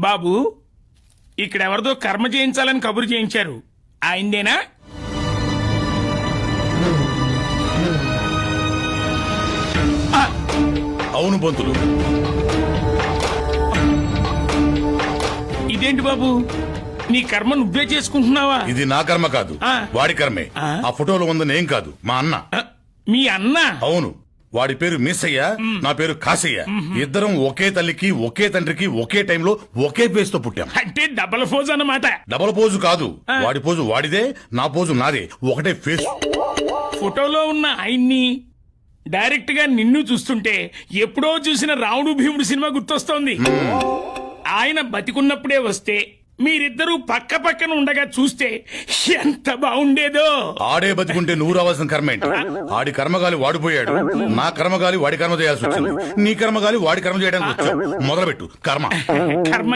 బాబు ఇక్కడెవరిదో కర్మ చేయించాలని కబురు చేయించారు. ఆయనదేనా అవును పంతులు ఇదేంటి బాబు? నీ కర్మ నువ్వే చేసుకుంటున్నావా? ఇది నా కర్మ కాదు. ఆ. వాడి కర్మే. ఆ. ఫోటోలో ఉంది నేను కాదు. మా అన్న. మీ అన్న? అవును. వాడి పేరు మీసయ్య నా పేరు కాసయ్య ఇద్దరం ఒకే తల్లికి ఒకే తండ్రికి ఒకే టైంలో ఒకే పేస్తో పుట్టాం. అంటే డబల్ ఫోజ్ అన్నమాట. డబల్ పోజు కాదు. వాడి పోజు వాడిదే నా పోజు నాదే. ఒకటే ఫేస్ ఫోటోలో ఉన్న ఆయన్ని డైరెక్ట్గా నిన్ను చూస్తుంటే ఎప్పుడో చూసిన రాముడు భీముడు సినిమా గుర్తొస్తోంది. ఆయన బతికున్నప్పుడే వస్తే మీరిద్దరూ పక్క పక్కన ఉండగా చూస్తే ఎంత బాగుండేదో. ఆడే బతికుంటే నువ్వు రావాల్సిన కర్మ ఏంటి? ఆడి కర్మగాలి వాడిపోయాడు నా కర్మగాలి వాడి కర్మ చేయాల్సి వచ్చింది. నీ కర్మగాలి వాడి కర్మ చేయడానికి వచ్చావు మొదలుపెట్టు. కర్మ. కర్మ